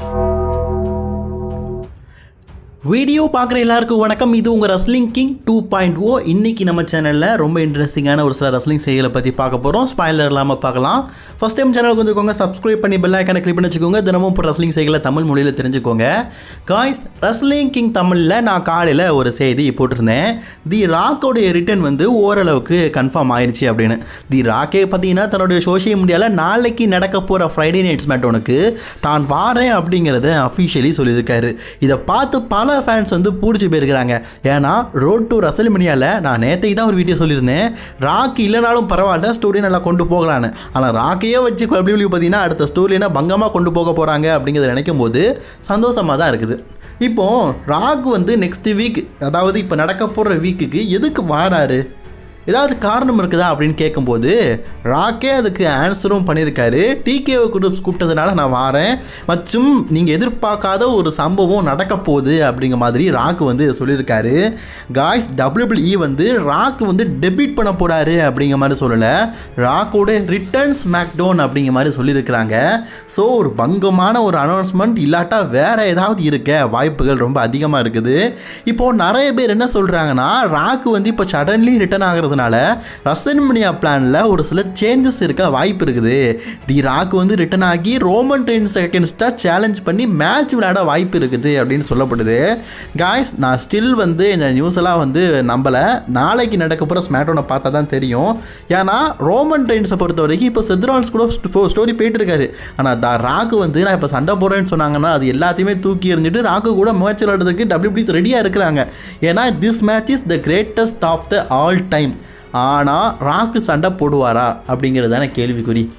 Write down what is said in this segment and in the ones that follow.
you video பார்க்குற எல்லாருக்கும் வணக்கம். இது உங்கள் wrestling king two point O இன்னைக்கு நம்ம சேனலில் ரொம்ப இன்ட்ரெஸ்டிங்கான ஒரு சில ரஸ்லிங் செய்திகளை பற்றி பார்க்க போகிறோம் ஸ்பாய்லர் இல்லாமல் பார்க்கலாம். ஃபஸ்ட் டைம் சேனலுக்கு வந்துக்கோங்க சப்ஸ்கிரைப் பண்ணி பெல் ஐக்கான கிளிக் பண்ணி வச்சுக்கோங்க. தினமும் இப்போ ரஸ்லிங் செய்திகளை தமிழ் மொழியில் தெரிஞ்சுக்கோங்க. காய்ஸ் ரஸ்லிங் கிங் தமிழில் நான் காலையில் ஒரு செய்தி போட்டிருந்தேன். தி ராக்கோடைய ரிட்டர்ன் வந்து ஓரளவுக்கு கன்ஃபார்ம் ஆயிடுச்சு அப்படின்னு. தி ராக்கே பார்த்தீங்கன்னா தன்னுடைய சோஷியல் மீடியாவில் நாளைக்கு நடக்க போகிற ஃப்ரைடே நைட்ஸ் மேட்டோனுக்கு தான் வாரேன் அப்படிங்கிறத அஃபிஷியலி சொல்லியிருக்காரு. இதை பார்த்து பல ஃபேன்ஸ் வந்து பிடிச்சி போயிருக்கிறாங்க. ஏன்னா ரோட் டு ரசல்மினியாவில் நான் நேற்றைக்கு தான் ஒரு வீடியோ சொல்லியிருந்தேன். ராக் இல்லைனாலும் பரவாயில்ல ஸ்டோரி நல்லா கொண்டு போகலான்னு. ஆனால் ராக்கையே வச்சு டபிள்யூ பார்த்தீங்கன்னா அடுத்த ஸ்டோரினா பங்கமாக கொண்டு போக போகிறாங்க அப்படிங்கிறத நினைக்கும் போது சந்தோஷமாக தான் இருக்குது. இப்போது ராக் வந்து நெக்ஸ்ட் வீக் அதாவது இப்போ நடக்க போகிற வீக்குக்கு எதுக்கு வாராரு? ஏதாவது காரணம் இருக்குதா அப்படின்னு கேட்கும்போது ராக்கே அதுக்கு ஆன்சரும் பண்ணியிருக்காரு. டிகே குரூப்ஸ் கூப்பிட்டதுனால நான் வாரேன். மற்றும் நீங்கள் எதிர்பார்க்காத ஒரு சம்பவம் நடக்க போகுது அப்படிங்கிற மாதிரி ராக் வந்து சொல்லியிருக்காரு. காய்ஸ் டபிள்யூபிள்இ வந்து ராக் வந்து டெபிட் பண்ண போகிறாரு அப்படிங்கிற மாதிரி சொல்லலை. ராக்கோட ரிட்டர்ன்ஸ் மேக்டோன் அப்படிங்கிற மாதிரி சொல்லியிருக்கிறாங்க. ஸோ ஒரு பங்கமான ஒரு அனௌன்ஸ்மெண்ட் இல்லாட்டா வேற ஏதாவது இருக்க வாய்ப்புகள் ரொம்ப அதிகமாக இருக்குது. இப்போது நிறைய பேர் என்ன சொல்கிறாங்கன்னா ராக் வந்து இப்போ சடன்லி ரிட்டர்ன் இருக்கிறதுனால ரசன்மனியா பிளானில் ஒரு சில சேஞ்சஸ் இருக்க வாய்ப்பு இருக்குது. தி ராக் வந்து ரிட்டர்ன் ஆகி ரோமன் ட்ரெயின்ஸ் அகேன்ஸ்டாக சேலஞ்ச் பண்ணி மேட்ச் விளையாட வாய்ப்பு இருக்குது அப்படின்னு சொல்லப்படுது. காய்ஸ் நான் ஸ்டில் வந்து இந்த நியூஸ் எல்லாம் வந்து நம்பலை. நாளைக்கு நடக்க போகிற ஸ்மேட்டோனை பார்த்தா தான் தெரியும். ஏன்னா ரோமன் ட்ரெயின்ஸை பொறுத்த வரைக்கும் இப்போ செத்ரான்ஸ் கூட ஸ்டோரி போயிட்டு இருக்காரு. ஆனால் த ராக்கு வந்து நான் இப்போ சண்டை போடுறேன்னு சொன்னாங்கன்னா அது எல்லாத்தையுமே தூக்கி எறிஞ்சிட்டு ராக்கு கூட மேட்ச் விளையாடுறதுக்கு டபிள்யூபிஸ் ரெடியாக இருக்கிறாங்க. ஏன்னா this match is the greatest of the all time ஆனால் ராக்கு சண்டை போடுவாரா அப்படிங்கிறது தானே கேள்விக்குறி.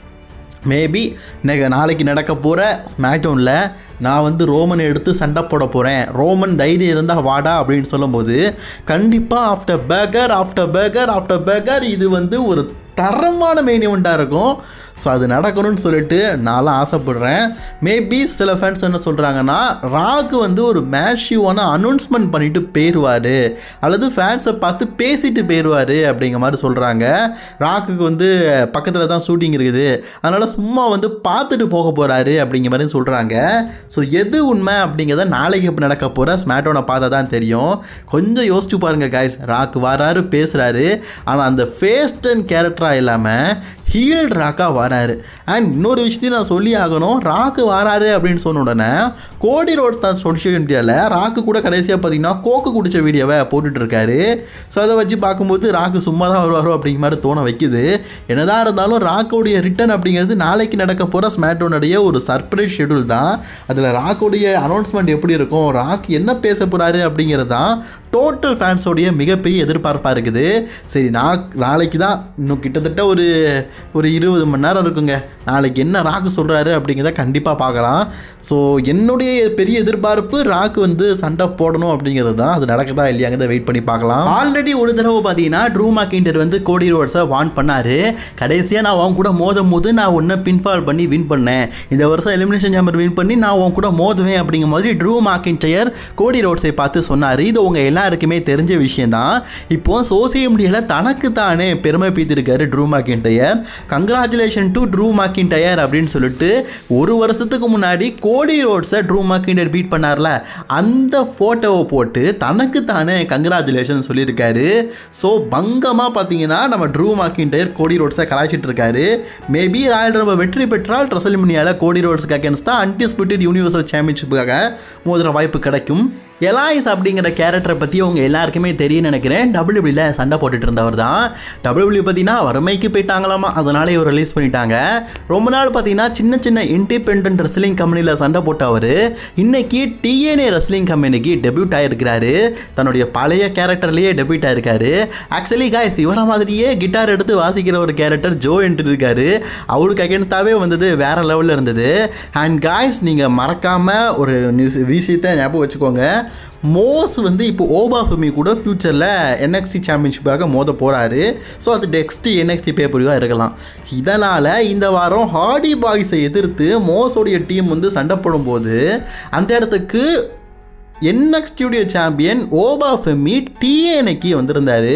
மேபி நெக நாளைக்கு நடக்க போகிற ஸ்மாக்டவுனில் நான் வந்து ரோமனை எடுத்து சண்டை போட போகிறேன் ரோமன் தைரியம் இருந்தால் வாடா அப்படின்னு சொல்லும்போது கண்டிப்பாக after backer after backer after backer இது வந்து ஒரு தரமான மெயின் இவெண்ட்டாக இருக்கும். ஸோ அது நடக்கணும்னு சொல்லிட்டு நான்லாம் ஆசைப்படுறேன். மேபி சில ஃபேன்ஸ் என்ன சொல்கிறாங்கன்னா ராக்கு வந்து ஒரு மேஷிவான அனௌன்ஸ்மெண்ட் பண்ணிட்டு போயிடுவார் அல்லது ஃபேன்ஸை பார்த்து பேசிட்டு போயிடுவார் அப்படிங்கிற மாதிரி சொல்கிறாங்க ராக்குக்கு வந்து பக்கத்தில் தான் ஷூட்டிங் இருக்குது. அதனால் சும்மா வந்து பார்த்துட்டு போக போகிறாரு அப்படிங்கிற மாதிரி சொல்கிறாங்க ஸோ எது உண்மை அப்படிங்கிறத நாளைக்கு இப்போ நடக்க போகிற ஸ்மேட்டோனை பார்த்தா தான் தெரியும். கொஞ்சம் யோசிச்சு பாருங்கள் காய்ஸ் ராக்கு வராரு பேசுகிறாரு ஆனால் அந்த ஃபேஸ்ட் அண்ட் கேரக்டராக இல்லாமல் ஹீல் ராக்காக வராரு. அண்ட் இன்னொரு விஷயத்தையும் நான் சொல்லி ஆகணும். ராக்கு வராரு அப்படின்னு சொன்ன உடனே கோடி ரோட்ஸ் தான் சோஷியல் மீடியாவில் ராக்கு கூட கடைசியாக பார்த்தீங்கன்னா கோக்கு குடிச்ச வீடியோவை போட்டுட்டு இருக்காரு. ஸோ அதை வச்சு பார்க்கும்போது ராக்கு சும்மா தான் வருவாரோ அப்படிங்கிற மாதிரி தோண வைக்குது. என்னதான் இருந்தாலும் ராக்கோடைய ரிட்டர்ன் அப்படிங்கிறது நாளைக்கு நடக்க போகிற ஸ்மேட்டோனுடைய ஒரு சர்ப்ரைஸ் ஷெடியூல் தான். அதில் ராக்கோடைய அனௌன்ஸ்மெண்ட் எப்படி இருக்கும்? ராக் என்ன பேச போகிறாரு அப்படிங்கிறது தான் டோட்டல் ஃபேன்ஸோடைய மிகப்பெரிய எதிர்பார்ப்பாக இருக்குது. சரி நான் நாளைக்கு தான் இன்னும் கிட்டத்தட்ட ஒரு ஒரு இருபது மணி நேரம் இருக்குங்க. நாளைக்கு என்ன ராக்கு சொல்கிறாரு அப்படிங்கிறத கண்டிப்பாக பார்க்கலாம். ஸோ என்னுடைய பெரிய எதிர்பார்ப்பு ராக்கு வந்து சண்டை போடணும் அப்படிங்கிறது தான். அது நடக்குதா இல்லையாங்கிறத வெயிட் பண்ணி பார்க்கலாம். ஆல்ரெடி ஒரு தடவை பார்த்தீங்கன்னா ட்ரூ மாக்கிண்டர் வந்து கோடி ரோட்ஸை வான் பண்ணார். கடைசியாக நான் அவங்க கூட மோதும் போது நான் ஒன்றை பின்ஃபால் பண்ணி வின் பண்ணேன். இந்த வருஷம் எலிமினேஷன் ஜாம்பர் வின் பண்ணி நான் அவங்க கூட மோதுவேன் அப்படிங்கிற மாதிரி ட்ரூ மாக்கின்டயர் கோடி ரோட்ஸை பார்த்து சொன்னார். இது உங்கள் எல்லாருக்குமே தெரிஞ்ச விஷயம் தான் இப்போ சோசியல் மீடியாவில் தனக்கு தானே பெருமை பீத்திருக்காரு Drew McIntyre congratulation to Drew McIntyre அப்படின்னு சொல்லிட்டு ஒரு வருஷத்துக்கு முன்னாடி கோடி ரோட்ஸை ட்ரூ மாக்கின்டயர் பீட் பண்ணார்ல. அந்த ஃபோட்டோவை போட்டு தனக்கு தானே கங்க்ராச்சுலேஷன் சொல்லியிருக்காரு. ஸோ பங்கமாக பார்த்தீங்கன்னா நம்ம ட்ரூ மாக்கின்டயர் கோடி ரோட்ஸை கலாய்ச்சிட்டு இருக்காரு. மேபி ராயல் ரம்ப வெற்றி பெற்றால் ட்ரெசல்மினியாவில் கோடி ரோட்ஸ்க்கு அகேன்ஸ்ட் தான் அன்டிஸ்பியூட்டட் யூனிவர்சல் சாம்பியன்ஷிப்புக்காக மோதுற வாய்ப்பு கிடைக்கும். எலாயிஸ் அப்படிங்கிற கேரக்டரை பற்றி அவங்க எல்லாருக்குமே தெரியும் நினைக்கிறேன். டபிள்யூபிள்யூல சண்டை போட்டுட்டு இருந்தவர் தான். டபிள்யூபிள்யூ பார்த்தீங்கன்னா வறுமைக்கு போயிட்டாங்களாமா? அதனால இவர் ரிலீஸ் பண்ணிட்டாங்க. ரொம்ப நாள் பார்த்தீங்கன்னா சின்ன சின்ன இண்டிபெண்ட் ரெஸ்லிங் கம்பெனியில் சண்டை போட்டவர். இன்னைக்கு டிஎன்ஏ ரெஸ்லிங் கம்பெனிக்கு டெபியூட் ஆகிருக்கிறாரு தன்னுடைய பழைய கேரக்டர்லேயே டெபியூட் ஆகிருக்காரு ஆக்சுவலி காய்ஸ் இவரை மாதிரியே கிட்டார் எடுத்து வாசிக்கிற ஒரு கேரக்டர் ஜோ என்று இருக்காரு. அவருக்கு அகேன்ஸ்டாகவே வந்தது வேறு லெவலில் இருந்தது. அண்ட் காய்ஸ் நீங்கள் மறக்காமல் ஒரு நியூஸ் விஷயத்தை ஞாபகம் வச்சுக்கோங்க. மோஸ் வந்து இப்போ ஓபாஃபமி கூட ஃப்யூச்சரில் என்எக்ஸ்டி சாம்பியன்ஷிப்பாக மோத போகிறாரு ஸோ அது நெக்ஸ்ட் என்எக்ஸ்டி பேப்பரியாக இருக்கலாம். இதனால் இந்த வாரம் ஹார்டி பாய்ஸை எதிர்த்து மோஸோடைய டீம் வந்து சண்டை போடும்போது அந்த இடத்துக்கு என்எக்ஸ்டியுடைய சாம்பியன் ஓபா ஃபெமி டிஎன்ஏக்கு வந்திருந்தார்.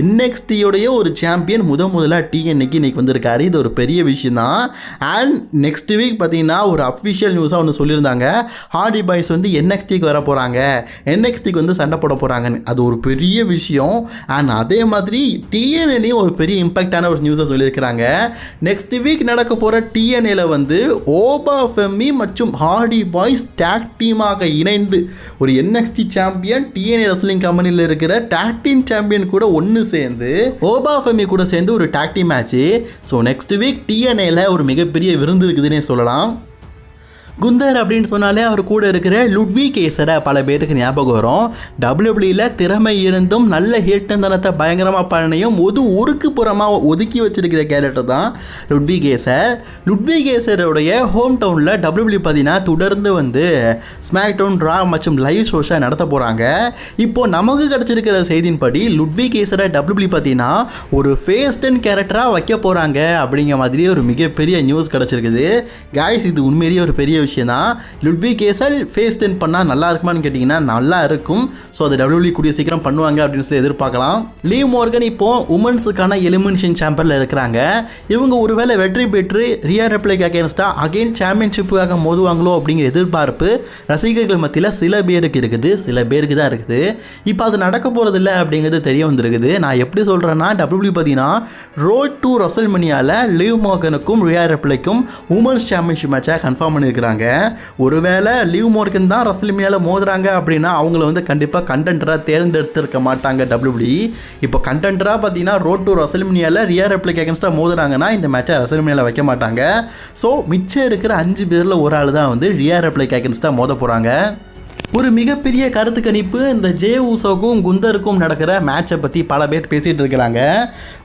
என்எக்ஸ்டியோடைய ஒரு சாம்பியன் முத முதலாக டிஎன்ஏக்கு இன்றைக்கி வந்திருக்காரு. இது ஒரு பெரிய விஷயம் தான் அண்ட் நெக்ஸ்ட் வீக் பார்த்தீங்கன்னா ஒரு அஃபிஷியல் நியூஸாக ஒன்று சொல்லியிருந்தாங்க. ஹார்டி பாய்ஸ் வந்து என்எக்ஸ்டிக்கு வர போகிறாங்க என்எக்ஸ்டிக்கு வந்து சண்டை போட போகிறாங்கன்னு அது ஒரு பெரிய விஷயம். அண்ட் அதே மாதிரி டிஎன்ஏலையும் ஒரு பெரிய இம்பாக்டான ஒரு நியூஸை சொல்லியிருக்கிறாங்க. நெக்ஸ்ட் வீக் நடக்க போகிற டிஎன்ஏல வந்து ஓபா ஃபெமி மற்றும் ஹார்டி பாய்ஸ் டேக் டீமாக இணைந்து ஒரு என்எக்ஸ்டி சாம்பியன் டிஎன்ஏ ரெஸ்லிங் கம்பெனியில் இருக்கிற டாக்டீம் சாம்பியன் கூட ஒன்று சேர்ந்து ஓபா ஃபெமி கூட சேர்ந்து ஒரு டாக்டி மேட்ச்சு ஸோ நெக்ஸ்ட் வீக் டிஎன்ஏல ஒரு மிகப்பெரிய விருந்து இருக்குதுன்னே சொல்லலாம். குந்தர் அப்படின்னு சொன்னாலே அவர் கூட இருக்கிற லுட்வி கேசரை பல பேருக்கு ஞாபகம் வரும். டபிள்யூபிள்யூல திறமை இருந்தும் நல்ல ஹேட்டந்தனத்தை பயங்கரமாக பண்ணியும் ஒது ஒருக்கு புறமாக ஒதுக்கி வச்சிருக்கிற கேரக்டர் தான் லுட்வி கேசர். லுட்வி கேசருடைய ஹோம் டவுனில் டபிள்யூபிள்யூ பார்த்தீங்கன்னா தொடர்ந்து வந்து ஸ்மாக் டவுன் ட்ரா மற்றும் லைவ் ஷோஸை நடத்த போகிறாங்க இப்போ நமக்கு கிடச்சிருக்கிற செய்தியின்படி லுட்வி கேசரை டபிள்யூபிள்யூ பார்த்தீங்கன்னா ஒரு ஃபேஸ் டென் கேரக்டராக வைக்க போகிறாங்க அப்படிங்கிற மாதிரி ஒரு மிகப்பெரிய நியூஸ் கிடச்சிருக்குது. காய்ஸ் இது உண்மையிலேயே ஒரு பெரிய விஷயம் தான் லுட்வி கேசல் ஃபேஸ் டென் பண்ணால் நல்லா இருக்குமான்னு கேட்டிங்கன்னா நல்லா இருக்கும். ஸோ அதை டபிள்யூபிள்யூ கூடிய சீக்கிரம் பண்ணுவாங்க அப்படின்னு சொல்லி எதிர்பார்க்கலாம். லீவ் மோர்கன் இப்போ உமன்ஸுக்கான எலிமினேஷன் சாம்பரில் இருக்கிறாங்க. இவங்க ஒருவேளை வெற்றி பெற்று ரியா ரெப்ளைக் அகேன்ஸ்டாக அகைன் சாம்பியன்ஷிப்புக்காக மோதுவாங்களோ அப்படிங்கிற எதிர்பார்ப்பு ரசிகர்கள் மத்தியில் சில பேருக்கு இருக்குது. சில பேருக்கு தான் இருக்குது. இப்போ அது நடக்க போகிறதில்ல அப்படிங்கிறது தெரிய வந்திருக்குது. நான் எப்படி சொல்கிறேன்னா டபிள்யூ பார்த்தீங்கன்னா ரோட் டு ரசல் மணியால் லீவ் மோர்கனுக்கும் ரியா ரெப்ளைக்கும் உமன்ஸ் சாம்பியன்ஷிப் மேட்சாக கன்ஃபார்ம் பண்ணியிருக்கிறாங்க. ஒருவேளை லீவ் மோர்கன் தான் ரசல்மியால மோதுறாங்க அப்படின்னா அவங்கள வந்து கண்டிப்பாக கண்டென்டராக தேர்ந்தெடுத்திருக்க மாட்டாங்க டபிள்யூபிள்யூ இப்போ கண்டென்டராக பார்த்தீங்கன்னா ரோட் டு ரசல்மியால ரியா ரெப்ளிக் அகேன்ஸ்டாக மோதுறாங்கன்னா இந்த மேட்சை ரசல்மியால வைக்க மாட்டாங்க. ஸோ மிச்சம் இருக்கிற அஞ்சு பேரில் ஒரு ஆள் தான் வந்து ரியா ரெப்ளிக் அகேன்ஸ்டாக மோத போகிறாங்க ஒரு மிகப்பெரிய கருத்து கணிப்பு இந்த ஜே ஊசோக்கும் குந்தருக்கும் நடக்கிற மேட்சை பற்றி பல பேர் பேசிகிட்டு இருக்கிறாங்க.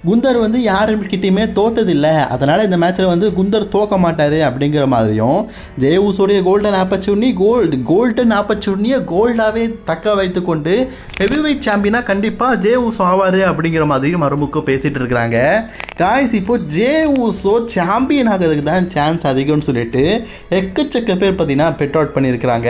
குந்தர் வந்து யாருக்கிட்டையுமே தோத்ததில்லை. அதனால் இந்த மேட்ச்சில் வந்து குந்தர் தோக்க மாட்டார் அப்படிங்கிற மாதிரியும் ஜே ஊசோடைய கோல்டன் ஆப்பர்ச்சுனிட்டி கோல்டு கோல்டன் ஆப்பர்ச்சுனிட்டியை கோல்டாகவே தக்க வைத்து கொண்டு ஹெவிவெயிட் சாம்பியனாக கண்டிப்பாக ஜே ஊசோ ஆவார் அப்படிங்கிற மாதிரியும் மறுமுக்கு பேசிகிட்டு இருக்கிறாங்க. காய்ஸ் இப்போ ஜே ஊசோ சாம்பியன் ஆகிறதுக்கு தான் சான்ஸ் அதிகம்னு சொல்லிட்டு எக்கச்சக்க பேர் பார்த்தீங்கன்னா பெட் அவுட் பண்ணியிருக்கிறாங்க.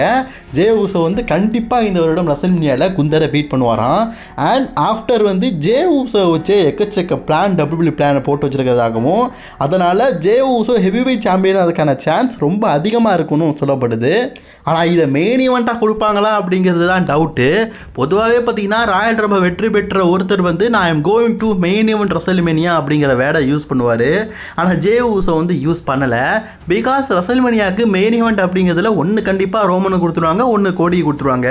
ஜே ஊசோ ஸோ வந்து கண்டிப்பாக இந்த வருடம் ரசல்மினியாவில் குந்தரை பீட் பண்ணுவாராம். அண்ட் ஆஃப்டர் வந்து ஜே ஊசோ வச்சு எக்கச்சக்க பிளான் டபிள்யூ பிளானை போட்டு வச்சுருக்கிறதாகவும் அதனால் ஜே ஊசோ ஹெவி சாம்பியன் அதுக்கான சான்ஸ் ரொம்ப அதிகமாக இருக்கும்னு சொல்லப்படுது. ஆனால் இதை மெயின் ஈவெண்ட்டாக கொடுப்பாங்களா அப்படிங்கிறது தான் டவுட்டு பொதுவாகவே பார்த்தீங்கன்னா ராயல் ரம்ப வெற்றி பெற்ற ஒருத்தர் வந்து நான் I'm going to main event WrestleMania அப்படிங்கிற வேடை யூஸ் பண்ணுவார். ஆனால் ஜே ஊசோ வந்து யூஸ் பண்ணலை. பிகாஸ் ரசல்மேனியாவுக்கு மெயின் ஈவெண்ட் அப்படிங்கிறதுல ஒன்று கண்டிப்பாக ரோமனு கொடுத்துருவாங்க ஒன்று கோடி கொடுத்துருவாங்க.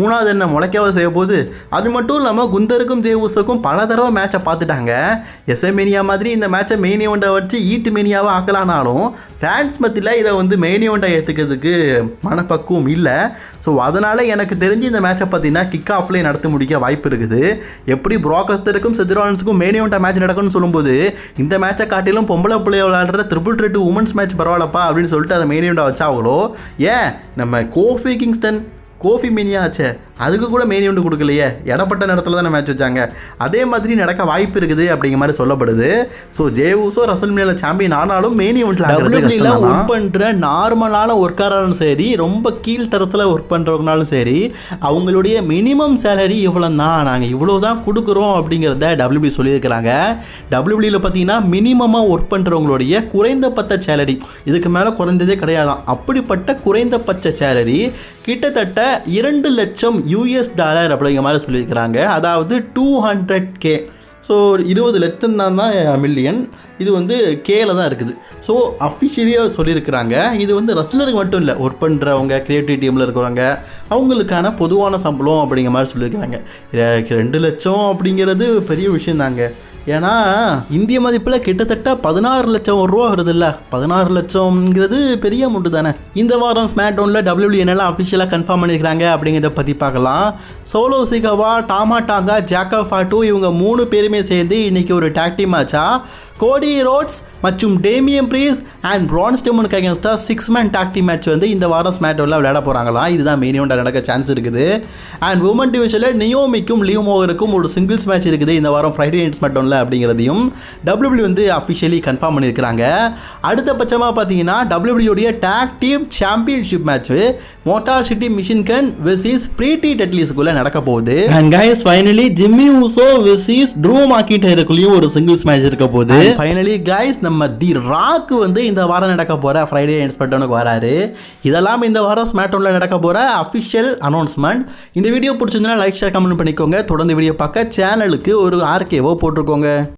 மூணாவது என்ன முளைக்காவது செய்ய போகுது. அது மட்டும் இல்லாமல் குந்தருக்கும் ஜே பல தடவை மேட்சை பார்த்துட்டாங்க. எஸ்எமேனியா மாதிரி இந்த மேட்சை மெயின் ஈவெண்ட்டை வச்சு ஈட்டு மேனியாவாக ஆக்கலானாலும் ஃபேன்ஸ் மத்தியில் இதை வந்து மெயின் ஈவெண்ட்டை ஏற்றுக்கிறதுக்கு மனப்பக்குவம் இல்லை. ஸோ அதனால் எனக்கு தெரிஞ்சு இந்த மேட்சை பார்த்தீங்கன்னா கிக் ஆஃப்லேயே நடத்தி முடிக்க வாய்ப்பு இருக்குது. எப்படி ப்ராகஸ்தருக்கும் செஜ்ரான்ஸுக்கும் மெயின் ஈவெண்ட்டாக மேட்ச் நடக்கும்னு சொல்லும்போது இந்த மேட்சை காட்டிலும் பொம்பளை பிள்ளைய விளையாடுற ட்ரிபிள் ட்ரெட்டு உமன்ஸ் மேட்ச் பரவாயில்லப்பா அப்படின்னு சொல்லிட்டு அதை மெயின் ஈவெண்ட்டாக வச்சாங்களோ ஏன்? நம்ம கோஃபி கிங்ஸ்டன் கோஃபி மேனியா ஆச்சே அதுக்கு கூட மெயின் ஈவெண்ட் கொடுக்கலையே. இடப்பட்ட நேரத்தில் தானே மேட்ச் வச்சாங்க. அதே மாதிரி நடக்க வாய்ப்பு இருக்குது அப்படிங்கிற மாதிரி சொல்லப்படுது. ஸோ ஜே ஊசோ ரசல் மேல சாம்பியன் ஆனாலும் மெயின் ஈவெண்ட்டில் ஒர்க் பண்ணுற நார்மலான ஒர்க்கராலும் சரி ரொம்ப கீழ்த்தரத்தில் ஒர்க் பண்ணுறவங்கனாலும் சரி அவங்களுடைய மினிமம் சேலரி இவ்வளோ தான் நாங்கள் இவ்வளோ தான் கொடுக்குறோம் அப்படிங்கிறத டபிள்யூபி சொல்லியிருக்கிறாங்க. டபிள்யூபியில் பார்த்தீங்கன்னா மினிமமாக ஒர்க் பண்ணுறவங்களுடைய குறைந்தபட்ச சேலரி இதுக்கு மேலே குறைந்ததே கிடையாதான். அப்படிப்பட்ட குறைந்தபட்ச சேலரி கிட்டத்தட்ட இரண்டு லட்சம் யூஎஸ் டாலர் அப்படிங்கிற மாதிரி சொல்லியிருக்கிறாங்க. அதாவது டூ ஹண்ட்ரட் கே ஸோ இருபது லட்சம் தான் தான் மில்லியன் இது வந்து கேல தான் இருக்குது. ஸோ அஃபிஷியலியாக சொல்லியிருக்கிறாங்க. இது வந்து ரஸ்லருக்கு மட்டும் இல்லை ஒர்க் பண்ணுறவங்க கிரியேட்டிவ் டீமில் இருக்கிறவங்க அவங்களுக்கான பொதுவான சம்பளம் அப்படிங்கிற மாதிரி சொல்லியிருக்கிறாங்க. ரெண்டு லட்சம் அப்படிங்கிறது பெரிய விஷயம் தாங்க ஏன்னா இந்திய மதிப்பில் கிட்டத்தட்ட பதினாறு லட்சம் ரூபா வருது இல்லை பதினாறு லட்சம்ங்கிறது பெரிய அமௌண்ட்டு தானே. இந்த வாரம் ஸ்மாக் டவுனில் டபிள்யூஎன்எல்லாம் அஃபிஷியலாக கன்ஃபார்ம் பண்ணியிருக்காங்க அப்படிங்கிறத பற்றி பார்க்கலாம். சோலோ சிகவா டாமா டாங்கா ஜாக்கா ஃபாட்டு இவங்க மூணு பேருமே சேர்ந்து இன்றைக்கி ஒரு டாக்டி மேட்சா கோடி ரோட்ஸ் மற்றும் டேமியம் ப்ரீஸ் அண்ட் பிரான்ஸ் ஸ்டெமனுக்கு அகேன்ஸ்டாக சிக்ஸ் மேன் டாக்டி மேட்ச் வந்து இந்த வாரம் ஸ்மேட்டோவில் விளையாட போகிறாங்களாம் இதுதான் மெயின் இவெண்ட் நடக்க சான்ஸ் இருக்குது. அண்ட் உமன் டிவிஷனில் நியோமிக்கும் லியோமோகருக்கும் ஒரு சிங்கிள்ஸ் மேட்ச் இருக்குது. இந்த வாரம் ஃப்ரைடே நைட் ஸ்மேட்டோனில் அப்படிங்கிறதையும் WWE வந்து அஃபிஷியலி கன்ஃபார்ம் பண்ணியிருக்கிறாங்க. அடுத்த பட்சமாக பார்த்தீங்கன்னா டபிள்யூபிள்யூடைய tag team championship match Motor City Machine Gun versus Pretty டெட்லிஸ்குள்ளே நடக்க போகுது. And guys finally Jimmy Uso versus Drew மாக்கிட்டருக்குள்ளேயும் ஒரு சிங்கிள்ஸ் மேட்ச் இருக்க போகுது. ஃபைனலி கைஸ் நம்ம தி ராக் வந்து இந்த வாரம் நடக்க போகிற ஃப்ரைடே ஸ்மெட்டோனுக்கு வராரு. இதெல்லாம் இந்த வாரம் ஸ்மேட்டோனில் நடக்க போகிற அஃபிஷியல் அனௌன்ஸ்மெண்ட் இந்த வீடியோ பிடிச்சிருந்தா லைக் ஷேர் கமெண்ட் பண்ணிக்கோங்க. தொடர்ந்து வீடியோ பார்க்க சேனலுக்கு ஒரு ஆர்கேவோ போட்டிருக்கோங்க. 성공을